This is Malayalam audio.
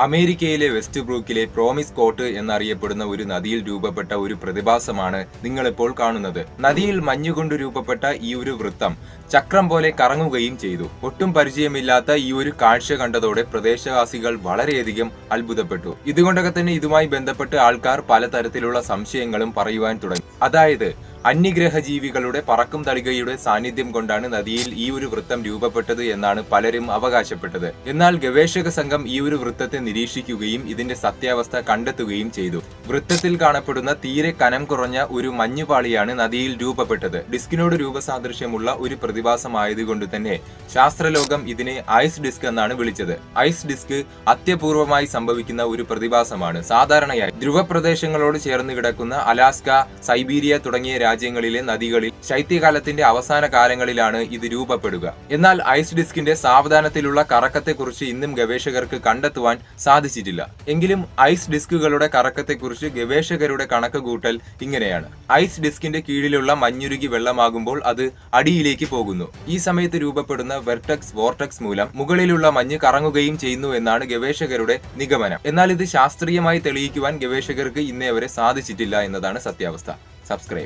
അമേരിക്കയിലെ വെസ്റ്റ് ബ്രൂക്കിലെ പ്രോമിസ് കോട്ട് എന്നറിയപ്പെടുന്ന ഒരു നദിയിൽ രൂപപ്പെട്ട ഒരു പ്രതിഭാസമാണ് നിങ്ങളിപ്പോൾ കാണുന്നത്. നദിയിൽ മഞ്ഞുകൊണ്ട് രൂപപ്പെട്ട ഈ ഒരു വൃത്തം ചക്രം പോലെ കറങ്ങുകയും ചെയ്തു. ഒട്ടും പരിചയമില്ലാത്ത ഈ ഒരു കാഴ്ച കണ്ടതോടെ പ്രദേശവാസികൾ വളരെയധികം അത്ഭുതപ്പെട്ടു. ഇതുകൊണ്ടൊക്കെ തന്നെ ഇതുമായി ബന്ധപ്പെട്ട് ആൾക്കാർ പലതരത്തിലുള്ള സംശയങ്ങളും പറയുവാൻ തുടങ്ങി. അതായത് അന്യഗ്രഹ ജീവികളുടെ പറക്കും തളികയുടെ സാന്നിധ്യം കൊണ്ടാണ് നദിയിൽ ഈ ഒരു വൃത്തം രൂപപ്പെട്ടത് എന്നാണ് പലരും അവകാശപ്പെട്ടത്. എന്നാൽ ഗവേഷക സംഘം ഈ ഒരു വൃത്തത്തെ നിരീക്ഷിക്കുകയും ഇതിന്റെ സത്യാവസ്ഥ കണ്ടെത്തുകയും ചെയ്തു. വൃത്തത്തിൽ കാണപ്പെടുന്ന തീരെ കനം കുറഞ്ഞ ഒരു മഞ്ഞുപാളിയാണ് നദിയിൽ രൂപപ്പെട്ടത്. ഡിസ്കിനോട് രൂപസാദൃശ്യമുള്ള ഒരു പ്രതിഭാസമായതുകൊണ്ട് തന്നെ ശാസ്ത്രലോകം ഇതിനെ ഐസ് ഡിസ്ക് എന്നാണ് വിളിച്ചത്. ഐസ് ഡിസ്ക് അത്യപൂർവമായി സംഭവിക്കുന്ന ഒരു പ്രതിഭാസമാണ്. സാധാരണയായി ധ്രുവപ്രദേശങ്ങളോട് ചേർന്ന് കിടക്കുന്ന അലാസ്ക സൈബീരിയ തുടങ്ങിയ രാജ്യങ്ങളിലെ നദികളിൽ ശൈത്യകാലത്തിന്റെ അവസാന കാലങ്ങളിലാണ് ഇത് രൂപപ്പെടുക. എന്നാൽ ഐസ് ഡിസ്കിന്റെ സാവധാനത്തിലുള്ള കറക്കത്തെക്കുറിച്ച് ഇന്നും ഗവേഷകർക്ക് കണ്ടെത്തുവാൻ സാധിച്ചിട്ടില്ല. എങ്കിലും ഐസ് ഡിസ്കുകളുടെ കറക്കത്തെക്കുറിച്ച് ഗവേഷകരുടെ കണക്കുകൂട്ടൽ ഇങ്ങനെയാണ്. ഐസ് ഡിസ്കിന്റെ കീഴിലുള്ള മഞ്ഞുരുകി വെള്ളമാകുമ്പോൾ അത് അടിയിലേക്ക് പോകുന്നു. ഈ സമയത്ത് രൂപപ്പെടുന്ന വെർട്ടക്സ് വോർട്ടക്സ് മൂലം മുകളിലുള്ള മഞ്ഞ് കറങ്ങുകയും ചെയ്യുന്നു എന്നാണ് ഗവേഷകരുടെ നിഗമനം. എന്നാൽ ഇത് ശാസ്ത്രീയമായി തെളിയിക്കുവാൻ ഗവേഷകർക്ക് ഇന്നേ സാധിച്ചിട്ടില്ല എന്നതാണ് സത്യാവസ്ഥ. സബ്സ്ക്രൈബ്.